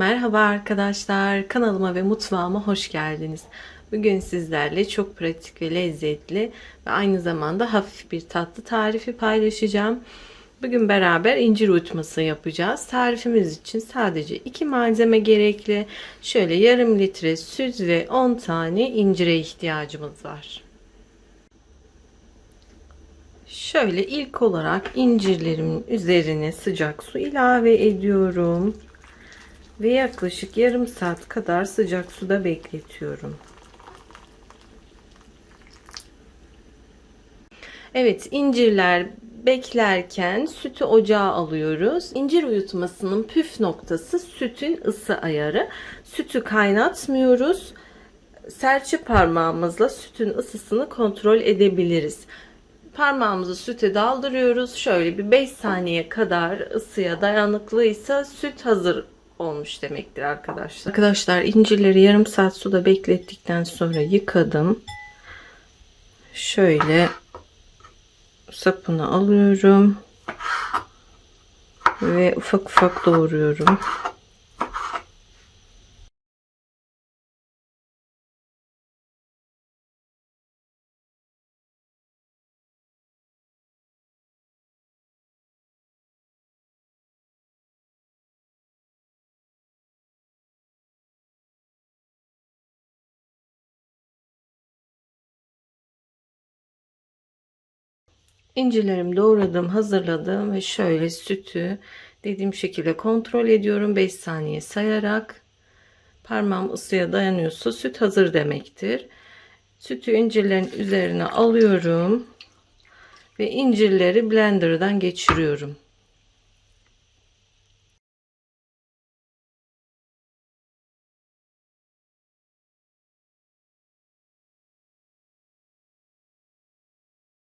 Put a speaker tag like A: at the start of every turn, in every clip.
A: Merhaba arkadaşlar, kanalıma ve mutfağıma hoş geldiniz. Bugün sizlerle çok pratik ve lezzetli ve aynı zamanda hafif bir tatlı tarifi paylaşacağım. Bugün beraber incir uyutması yapacağız. Tarifimiz için sadece iki malzeme gerekli. Şöyle yarım litre süt ve 10 tane incire ihtiyacımız var. Şöyle ilk olarak incirlerimin üzerine sıcak su ilave ediyorum ve yaklaşık yarım saat kadar sıcak suda bekletiyorum. Evet incirler beklerken sütü ocağa alıyoruz. İncir uyutmasının püf noktası sütün ısı ayarı. Sütü kaynatmıyoruz. Serçe parmağımızla sütün ısısını kontrol edebiliriz. Parmağımızı süte daldırıyoruz. Şöyle bir 5 saniye kadar ısıya dayanıklıysa süt hazır olmuş demektir arkadaşlar. Arkadaşlar incirleri yarım saat suda beklettikten sonra yıkadım. Şöyle sapını alıyorum ve ufak ufak doğruyorum. İncilerimi doğradım, hazırladım ve şöyle sütü dediğim şekilde kontrol ediyorum. 5 saniye sayarak parmağım ısıya dayanıyorsa süt hazır demektir. Sütü incirlerin üzerine alıyorum ve incirleri blenderdan geçiriyorum.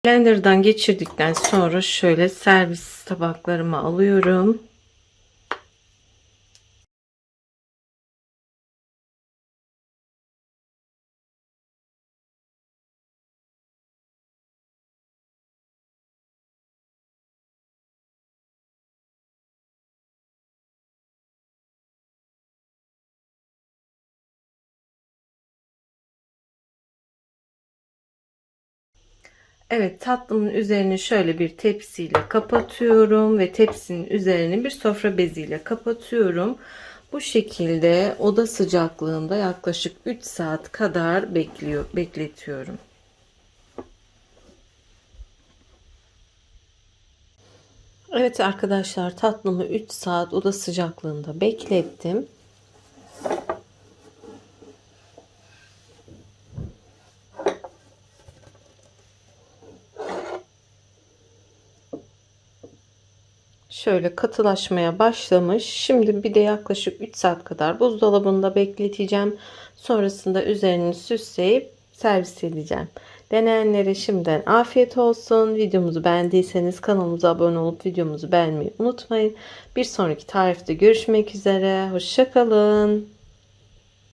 A: Blender'dan geçirdikten sonra şöyle servis tabaklarıma alıyorum. Evet tatlımın üzerine şöyle bir tepsiyle kapatıyorum ve tepsinin üzerine bir sofra beziyle kapatıyorum. Bu şekilde oda sıcaklığında yaklaşık 3 saat kadar bekliyor bekletiyorum. Evet arkadaşlar tatlımı 3 saat oda sıcaklığında beklettim. Şöyle katılaşmaya başlamış. Şimdi bir de yaklaşık 3 saat kadar buzdolabında bekleteceğim. Sonrasında üzerini süsleyip servis edeceğim. Deneyenlere şimdiden afiyet olsun. Videomuzu beğendiyseniz kanalımıza abone olup videomuzu beğenmeyi unutmayın. Bir sonraki tarifte görüşmek üzere. Hoşçakalın.